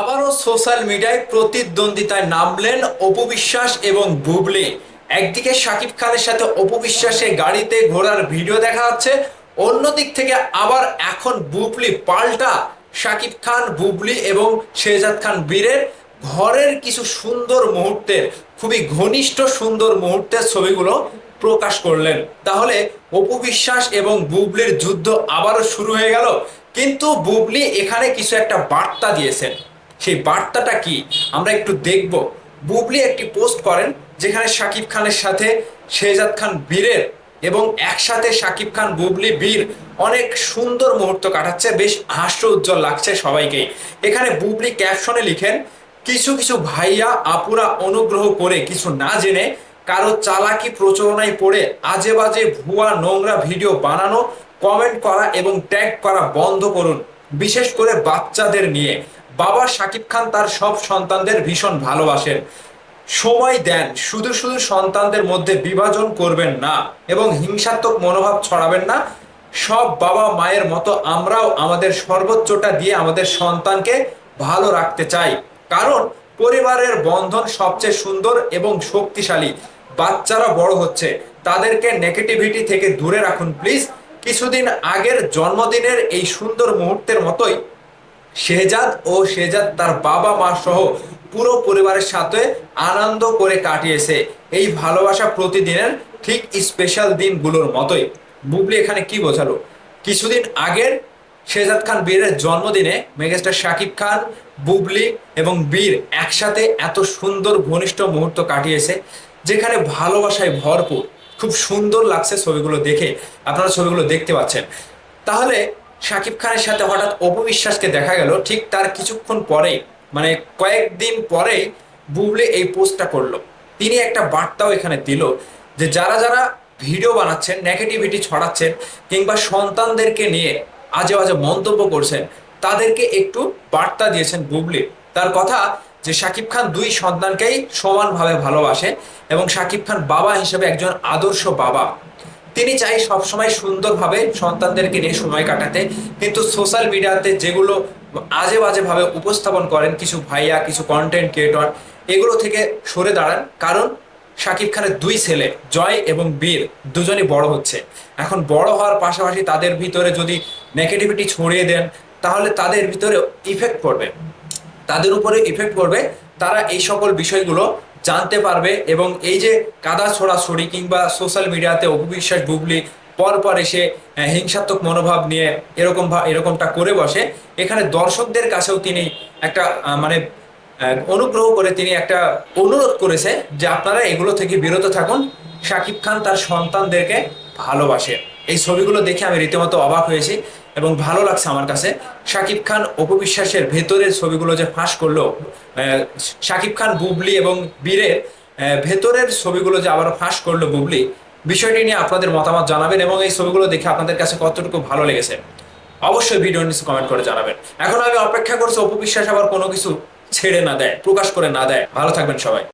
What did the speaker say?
আবারও সোশ্যাল মিডিয়ায় প্রতিদ্বন্দ্বিতায় নামলেন অপু বিশ্বাস এবং বুবলি। একদিকে শাকিব খানের সাথে অপু বিশ্বাসের গাড়িতে ঘোরার ভিডিও দেখা যাচ্ছে অন্যদিক থেকে আবার এখন বুবলি পাল্টা শাকিব খান, বুবলি এবং শেহজাদ খান বীরের ঘরের কিছু সুন্দর মুহূর্তের, খুবই ঘনিষ্ঠ সুন্দর মুহূর্তের ছবিগুলো প্রকাশ করলেন। তাহলে অপু বিশ্বাস এবং বুবলির যুদ্ধ আবারও শুরু হয়ে গেল, কিন্তু বুবলি এখানে কিছু একটা বার্তা দিয়েছেন। সেই বার্তাটা কি? আমরা একটু দেখব। বুবলি একটি পোস্ট করেন যেখানে শাকিব খানের সাথে শেহজাদ খান বীরের এবং একসাথে শাকিব খান, বুবলি, বীর অনেক সুন্দর মুহূর্ত কাটাচ্ছে, বেশ হাস্য উজ্জ্বল লাগছে সবাইকে এখানে বুবলি ক্যাপশনে লিখেন, কিছু কিছু ভাইয়া আপুরা অনুগ্রহ করে কিছু না জেনে কারও চালাকি প্রচলনায় পড়ে আজে বাজে ভুয়া নোংরা ভিডিও বানানো, কমেন্ট করা এবং ট্যাগ করা বন্ধ করুন, বিশেষ করে বাচ্চাদের নিয়ে। বাবা শাকিব খান তার সব সন্তানদের ভীষণ ভালোবাসেন। সময় দেন, শুধু শুধু সন্তানদের মধ্যে বিভাজন করবেন না এবং হিংসাত্মক মনোভাব ছড়াবেন না। সব বাবা মায়ের মতো আমরাও আমাদের সর্বোচ্চটা দিয়ে আমাদের সন্তানকে ভালো রাখতে চাই। কারণ পরিবারের বন্ধন সবচেয়ে সুন্দর এবং শক্তিশালী। বাচ্চারা বড় হচ্ছে, তাদেরকে নেগেটিভিটি থেকে দূরে রাখুন প্লিজ কিছুদিন আগের জন্মদিনের এই সুন্দর মুহূর্তের মতোই শেহজাদ ও শেহজাদ তার বাবা, মা সহ পুরো পরিবারের সাথে আনন্দ করে কাটিয়েছে। এই ভালোবাসা প্রতিদিনের ঠিক স্পেশাল দিনগুলোর মতোই। বুবলি, এখানে কি বোঝালো? কিছুদিন আগের শেহজাদ খান বীরের জন্মদিনে মেগাস্টার শাকিব খান, বুবলি এবং বীর একসাথে এত সুন্দর ঘনিষ্ঠ মুহূর্ত কাটিয়েছে, যেখানে ভালোবাসায় ভরপুর। খুব সুন্দর লাগছে ছবিগুলো দেখে। আপনারা ছবিগুলো দেখতে পাচ্ছেন। তাহলে শাকিব খানের সাথে হঠাৎ অপবিশ্বাসকে দেখা গেল, ঠিক তার কিছুক্ষণ পরেই মানে কয়েকদিন পরেই বুবলে এই পোস্টটা করল। তিনি একটা বার্তাও এখানে দিল যে যারা যারা ভিডিও বানাচ্ছেন, নেগেটিভিটি ছড়াচ্ছেন, কিংবা সন্তানদেরকে নিয়ে আজে বাজে মন্তব্য করছেন, তাদেরকে একটু বার্তা দিয়েছেন বুবলি। তার কথা যে শাকিব খান দুই সন্তানকেই সমানভাবে ভালোবাসে এবং শাকিব খান বাবা হিসেবে একজন আদর্শ বাবা। তিনি চাই সবসময় সুন্দরভাবে সন্তানদেরকে নিয়ে সময় কাটাতে। কিন্তু সোশ্যাল মিডিয়াতে যেগুলো আজে বাজেভাবে উপস্থাপন করেন, কিছু ভাইয়া, কিছু কন্টেন্ট ক্রিয়েটর এগুলো থেকে সরে দাঁড়ান। কারণ শাকিব খানের দুই ছেলে, জয় এবং বীর, দুজনই বড় হচ্ছে। এখন বড় হওয়ার পাশাপাশি তাদের ভিতরে যদি নেগেটিভিটি ছড়িয়ে দেন, তাহলে তাদের ভিতরে ইফেক্ট পড়বে। তাদের উপরে ইফেক্ট পড়বে। তারা এই সকল বিষয়গুলো জানতে পারবে এবং এই যে কাদা ছড়াছড়ি কিংবা সোশ্যাল মিডিয়াতে অপবিশ্বাস বুবলি পর পর এসে হিংসাত্মক মনোভাব নিয়ে এরকম এরকমটা করে বসে, এখানে দর্শকদের কাছেও তিনি একটা মানে অনুগ্রহ করে তিনি একটা অনুরোধ করেছে যে আপনারা এগুলো থেকে বিরত থাকুন। শাকিব খান তার সন্তানদেরকে ভালোবাসে। এই ছবিগুলো দেখে আমি রীতিমতো অবাক হয়েছি এবং ভালো লাগছে আমার কাছে। শাকিব খান অপবিশ্বাসের ভেতরের ছবিগুলো যে ফাঁস করল শাকিব খান, বুবলি এবং বীরের ভেতরের ছবিগুলো যে আবার ফাঁস করল বুবলি, বিষয়টি নিয়ে আপনাদের মতামত জানাবেন এবং এই ছবিগুলো দেখে আপনাদের কাছে কতটুকু ভালো লেগেছে, অবশ্যই ভিডিও নিচে কমেন্ট করে জানাবেন। এখন আমি অপেক্ষা করছি অপবিশ্বাস আবার কোনো কিছু ছেড়ে না দেয়, প্রকাশ করে না দেয়। ভালো থাকবেন সবাই।